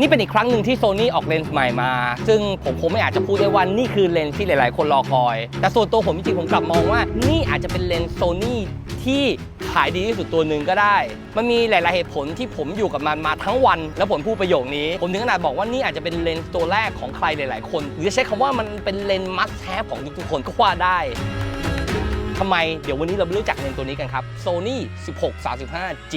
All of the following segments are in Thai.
นี่เป็นอีกครั้งหนึ่งที่โซนี่ออกเลนส์ใหม่มา ซึ่งผมคงไม่อาจจะพูดได้ว่านี่คือเลนส์ที่หลาย ๆ คนรอคอย แต่ส่วนตัวผมจริงๆผมกลับมองว่า นี่อาจจะเป็นเลนส์โซนี่ที่ขายดีที่สุดตัวหนึ่งก็ได้ มันมีหลาย ๆ เหตุผลที่ผมอยู่กับมันมาทั้งวัน แล้วผมพูดประโยคนี้ ผมถึงขนาดบอกว่านี่อาจจะเป็นเลนส์ตัวแรกของใครหลาย ๆ คน หรือจะใช้คำว่ามันเป็นเลนส์มัสแทบของทุก ๆ คนก็ว่าได้ทำไม เดี๋ยววันนี้เราไปรู้จักเลนส์ตัวนี้กันครับ Sony 16-35G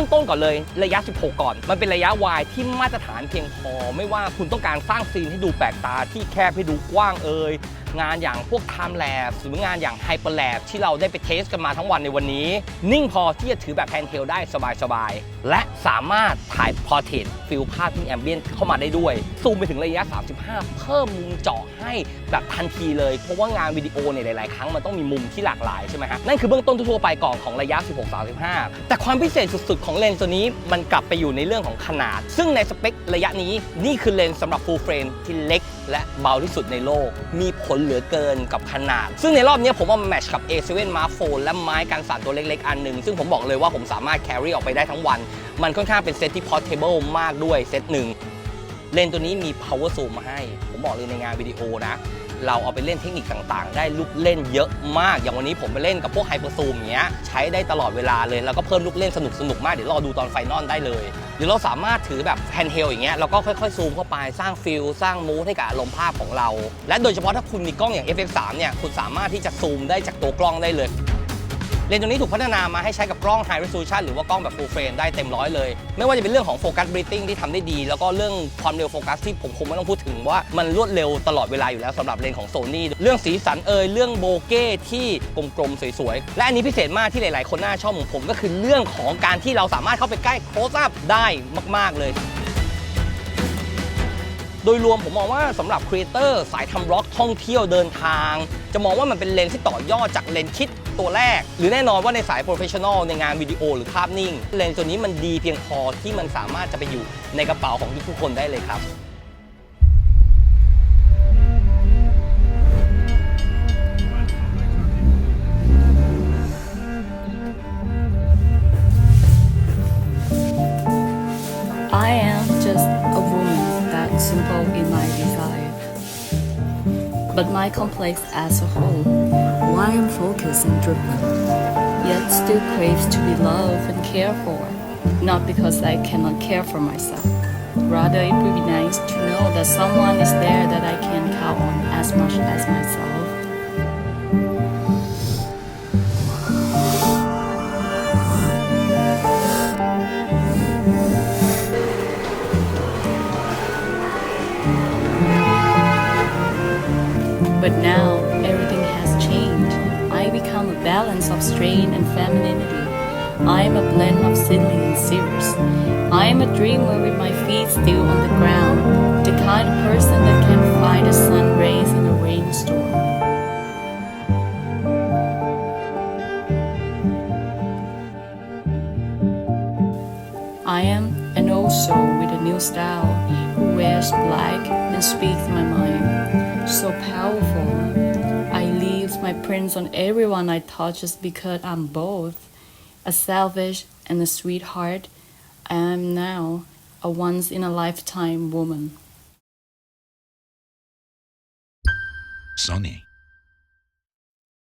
ริ่มต้นก่อนเลยระยะ 16 ก่อน มันเป็นระยะวายที่มาตรฐานเพียงพอ ไม่ว่าคุณต้องการสร้างซีนให้ดูแปลกตาที่แคบให้ดูกว้างเอ่ย งานอย่างพวก Time Lapse หรืองานอย่าง Hyper Lapse ที่เราได้ไปเทสกันมาทั้งวันในวันนี้ นิ่งพอที่จะถือแบบแฮนด์เฮลได้สบายๆ และสามารถถ่ายพอร์เทรตฟิลภาพที่แอมเบียนเข้ามาได้ด้วย ซูมไปถึงระยะ 35 เพิ่มมุมเจาะให้แบบทันทีเลย เพราะว่างานวิดีโอเนี่ยหลายๆ ครั้งมันต้องมีมุมที่หลากหลายใช่ไหมฮะนั่นคือเบื้องต้นทั่วไปก่อนของระยะ 16-35 แต่ความพิเศษสุดๆ ของเลนส์ตัวนี้มันกลับไปอยู่ในเรื่องของขนาด ซึ่งในสเปคระยะนี้นี่คือเลนส์สำหรับ full frame ที่เล็ก และเบาที่สุดในโลก มีผลเหลือเกินกับขนาด ซึ่งในรอบนี้ผมว่ามันแมทช์กับ A7 Mark 4และไม้กันสั่นตัวเล็กๆ อันหนึ่ง ซึ่งผมบอกเลยว่าผมสามารถแครี่ออกไปได้ทั้งวัน มันค่อนข้างเป็นเซตที่ portable มากด้วยเซตหนึ่ง เลนส์ตัวนี้มี power zoom มาให้ ผมบอกเลยในงานวิดีโอนะ เราเอาไปเล่นเทคนิคต่างๆ ได้ลูกเล่นเยอะมาก อย่างวันนี้ผมไปเล่นกับพวกไฮเปอร์ซูมอย่างเงี้ย ใช้ได้ตลอดเวลาเลย แล้วก็เพิ่มลูกเล่นสนุกๆมาก เดี๋ยวรอดูตอนไฟนอลได้เลย หรือเราสามารถถือแบบแฮนด์เฮลอย่างเงี้ย แล้วก็ค่อยๆซูมเข้าไป สร้างฟิลสร้างมูทให้กับอารมณ์ภาพของเรา และโดยเฉพาะถ้าคุณมีกล้องอย่าง FX3 เนี่ย คุณสามารถที่จะซูมได้จากตัวกล้องได้เลย เลนส์ตัวนี้ถูกพัฒนามาให้ใช้กับกล้อง High Resolution หรือว่ากล้องแบบ Full Frame ได้เต็มร้อยเลย ไม่ว่าจะเป็นเรื่องของโฟกัส Breathing ที่ทำได้ดี แล้วก็เรื่องความเร็วโฟกัสที่ผมคงไม่ต้องพูดถึงว่ามันรวดเร็วตลอดเวลาอยู่แล้วสำหรับเลนส์ของ Sony เรื่องสีสันเอยเรื่องโบเก้ที่กลมๆสวยๆ และอันนี้พิเศษมากที่หลายๆ คนน่าชอบของผมก็คือเรื่องของการที่เราสามารถเข้าไปใกล้ close up ได้มาก ๆ เลยโดยรวมผมมองว่าสำหรับครีเอเตอร์สายทำบล็อกท่องเที่ยวเดินทาง จะมองว่ามันเป็นเลนส์ที่ต่อยอดจากเลนส์คิด ตัวแรก หรือแน่นอนว่าในสายโปรเฟชชั่นอลในงานวิดีโอหรือภาพนิ่ง เลนส์ตัวนี้มันดีเพียงพอที่มันสามารถจะไปอยู่ในกระเป๋าของทุกๆคนได้เลยครับ I am just a woman that simple in my desire. But my complex as a whole, why I'm focused and driven, yet still craves to be loved and cared for. Not because I cannot care for myself. Rather, it would be nice to know that someone is there that I can count on as much as myself. But now everything has changed. I become a balance of strain and femininity. I am a blend of silly and serious. I am a dreamer with my feet still on the ground, the kind of person that can find the sun rays in a rainstorm. I am an old soul with a new style who wears black and speaks my mind. So powerful. I leave my prints on everyone I touch just because I'm both a selfish and a sweetheart. I am now a once in a lifetime woman. Sony.